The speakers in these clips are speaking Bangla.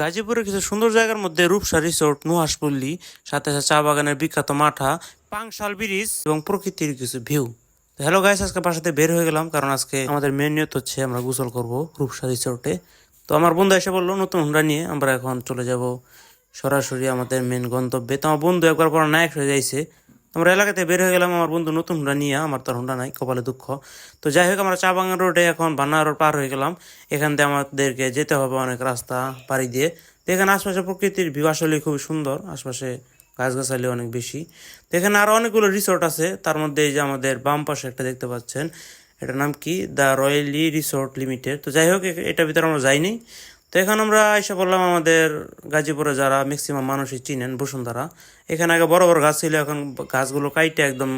গাজীপুরের কিছু সুন্দর জায়গার মধ্যে রূপসা রিসোর্ট নুহাসপল্লী সাথে সাথে চা বাগানের বিখ্যাত মাঠা, পাংশাল ব্রিজ এবং প্রকৃতির কিছু ভিউ। হ্যালো গাইস আজকে বাসাতে বের হয়ে গেলাম কারণ আজকে আমাদের মেন নিয়ত হচ্ছে আমরা গোসল করব রূপসা রিসোর্টে। তো আমার বন্ধু এসে বলল, নতুন হুন্ডা নিয়ে আমরা এখন চলে যাব সরাসরি আমাদের মেন গন্তব্যে। তো আমার বন্ধু একবার পর নায়ক হয়ে যাইছে। আমরা এলাকাতে বের হয়ে গেলাম, আমার বন্ধু নতুন হুন্ডা নিয়ে, আমার তো হুন্ডা নাই, কপালে দুঃখ। তো যাই হোক, আমরা চা বাগান রোডে এখন বান্না রোড পার হয়ে গেলাম। এখান দিয়ে আমাদেরকে যেতে হবে অনেক রাস্তা, পাড়ি দিয়ে। তো এখানে আশপাশে প্রকৃতির আসলে খুবই সুন্দর, আশপাশে গাছগাছালি অনেক বেশি। তো এখানে আরও অনেকগুলো রিসোর্ট আছে, তার মধ্যে এই যে আমাদের বাম পাশে একটা দেখতে পাচ্ছেন, এটার নাম কি? দ্য রয়্যালি রিসোর্ট লিমিটেড তো যাই হোক এটার ভিতরে আমরা যাইনি। তো এখন আমরা এসে বললাম আমাদের গাজীপুরে যারা ম্যাক্সিমাম মানুষই চিনেন, বসুন্ধরা। এখানে আগে বড় বড় গাছ ছিল, এখন গাছগুলো কাইটে একদম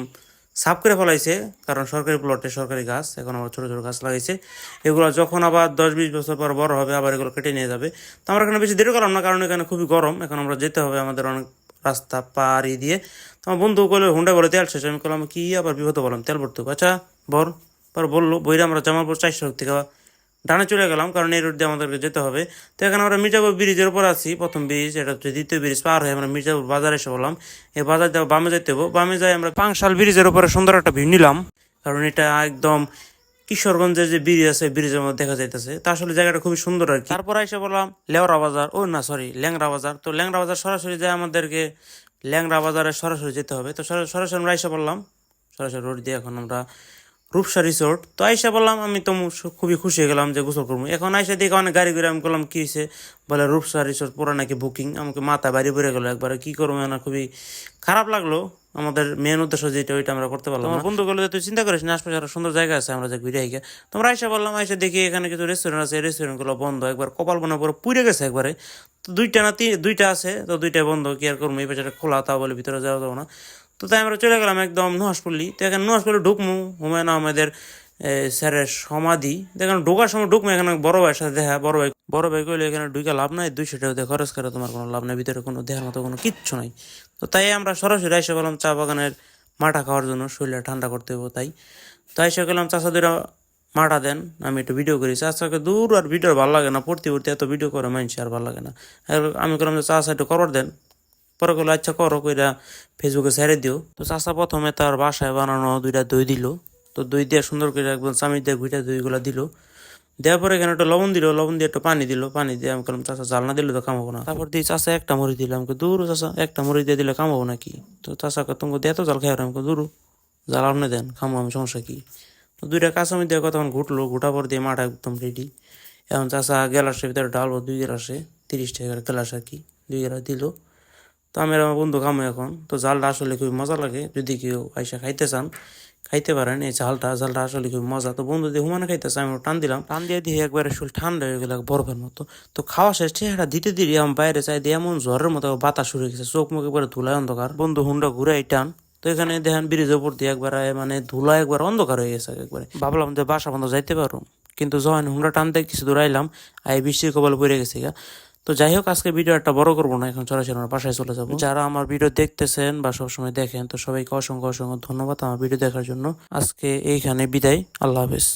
সাফ করে ফেলাইছে, কারণ সরকারি প্লটে সরকারি গাছ, এখন আবার ছোটো ছোটো গাছ লাগাইছে। এগুলো যখন আবার দশ বিশ বছর পর বড় হবে, আবার এগুলো কেটে নিয়ে যাবে। তো আমরা এখানে বেশি দেরি করলাম না, কারণ এখানে খুবই গরম। এখন আমরা যেতে হবে আমাদের অনেক রাস্তা পাড়ি দিয়ে। তো আমার বন্ধু বলে হুন্ডা বলে তেল শেষ। আমি করলাম কি আবার বিপদ বললাম তেল ভরতে আচ্ছা বর পর বলল, বইরা আমরা জামালপুর চারশো থেকে ডানে চলে গেলাম, কারণ এই রোড দিয়ে আমাদেরকে যেতে হবে। তো এখানে আমরা মির্জাপুর ব্রিজের উপর আছি, প্রথম ব্রিজ, এটা হচ্ছে দ্বিতীয় ব্রিজ পার হয়ে আমরা মির্জাপুর বাজারে এসে বললাম এই বাজার দিয়ে বামে যেতে হবে। বামে যাই আমরা পাংশাল ব্রিজের উপরে সুন্দর একটা ভিউ নিলাম, কারণ এটা একদম কিশোরগঞ্জের যে ব্রিজ আছে ব্রিজের মধ্যে দেখা যাইতেছে। তা আসলে জায়গাটা খুবই সুন্দর আর কি। তারপর এসে বললাম লেওরা বাজার। ও না সরি ল্যাংরা বাজার। তো ল্যাংরা বাজার সরাসরি যায় আমাদেরকে ল্যাংরা বাজারে সরাসরি যেতে হবে। তো সরা- সরাসরি আমরা এসে বললাম সরাসরি রোড দিয়ে এখন আমরা রূপসা রিসোর্ট। তো আইসা বললাম আমি তো খুবই খুশি হয়ে গেলাম যে গোসল করব। এখন আইসা দেখে অনেক গাড়ি করে আমি বললাম কি হয়েছে বলে রূপসা রিসোর্ট পুরো নাকি বুকিং। আমাকে মাথা বাড়ি পড়ে গেলো একবারে। কি করব না খুবই খারাপ লাগল। আমাদের মেন উদ্দেশ্য যেটা ওইটা আমরা করতে পারলাম আমার বন্ধু গুলো তুই চিন্তা করিস না আশপাশে আরও সুন্দর জায়গা আছে আমরা যে ঘুরে আইকে তোমরা আইসা বললাম আইসা দেখি এখানে কিছু রেস্টুরেন্ট আছে। রেস্টুরেন্টগুলো বন্ধ। একবার কপাল বনে পুরো পুড়ে গেছে একবারে। তো দুইটা না তিন দুইটা আছে তো দুইটা বন্ধ। কি আর করব? এই পাশে খোলা তা বলে ভিতরে যাওয়া যাব না। তো তাই আমরা চলে গেলাম একদম নুহাসপল্লি তো এখানে নুহাসপল্লি ঢুকমু, হুমায়ুন আহমেদের স্যারের সমাধি। দেখেন ঢোকার সময় ঢুকমু, এখানে বড় ভাইয়ের সাথে দেখা, বড় ভাই বড় ভাই কইলে, এখানে ঢুকে লাভ নাই দুইশো টাকা খরচ করে, তোমার কোনো লাভ নাই, ভিতরে কোনো দেখার মতো কোনো কিচ্ছু নাই। তো তাই আমরা সরাসরি এসে বললাম চা বাগানের মাটা খাওয়ার জন্য, শরীরটা ঠান্ডা করতে হবে তাই। তো এসে গেলাম চাষা দুরা মাঠা দেন, আমি একটু ভিডিও করি। চাষাকে দূর আর ভিডিও ভালো লাগে না, পড়তে পড়তে এত ভিডিও করে মানছি আর ভালো লাগে না। আমি করলাম যে চাষা একটু করবার দেন। পরে করল আচ্ছা করো, কইরা ফেসবুকে ছেড়ে দিও। তো চাষা প্রথমে তার বাসায় বানানো দুইটা দই দিল। তো দই দিয়ে সুন্দর করে একদম চামিচ দিয়ে ঘুইটা দইগুলা দিল। দেওয়ার পরে এখানে একটা লবণ দিল, লবণ দিয়ে একটু পানি দিল। পানি দিয়ে আমি বললাম চাষা জাল না দিলে তো কামাবো না। তারপর দিয়ে চাষা একটা মুড়ি আমাকে দূর চাষা একটা মুড়ি দিয়ে দিলে কামাবো নাকি? তো চাষাকে তোমাকে দিয়ে তো জাল খাই আমাকে দূর। জাল আপনি দেন, খামো আমি, সমস্যা কি? তো দুইটা কাঁচামি দিয়ে কতক্ষণ ঘুটলো ঘুটা পর দিয়ে মাঠা একদম রেডি এখন চাষা গ্যালাসের ভিতরে ডালবো দুই গ্লাসে, তিরিশ টাকার গ্লাস আর কি, দুই গ্লাস দিল। তো আমি আমার বন্ধু খামো এখন। তো জালটা আসলে খুবই মজা লাগে। যদি কেউ আইসা খাইতে চান, খাইতে পারেন এই ঝালটা। ঝালটা আসলে খুবই মজা। তো বন্ধু দিয়ে হুমানে খাইতেছে, আমি টান দিলাম। টান দিয়ে দিয়ে একবারে শরীর ঠান্ডা হয়ে গেল, বরফের মতো। তো খাওয়া শেষ, চেহারা দিতে দিতে আমি বাইরে চাই দিয়ে এমন জ্বরের মতো বাতাস শুরু গেছে। চোখ মুখ একবারে ধুলায় অন্ধকার। বন্ধু হুন্ডা ঘুরাই টান। তো এখানে দেখেন ব্রিজের উপর দিয়ে একবার মানে ধুলা একবার অন্ধকার হয়ে গেছে একবারে। ভাবলাম যে বাসা বন্ধ যাইতে পারো। কিন্তু যখন হুন্ডা টানতে কিছু দূর আইলাম আই বৃষ্টির কবল পড়ে গেছে গা। তো যাই হোক, আজকে ভিডিও একটা বড় করব না, এখন সরাসরি বাসায় চলে যাব। যারা আমার ভিডিও দেখতেছেন বা সবসময় দেখেন, তো সবাইকে অসংখ্য অসংখ্য ধন্যবাদ আমার ভিডিও দেখার জন্য। আজকে এইখানে বিদায়, আল্লাহ হাফেজ।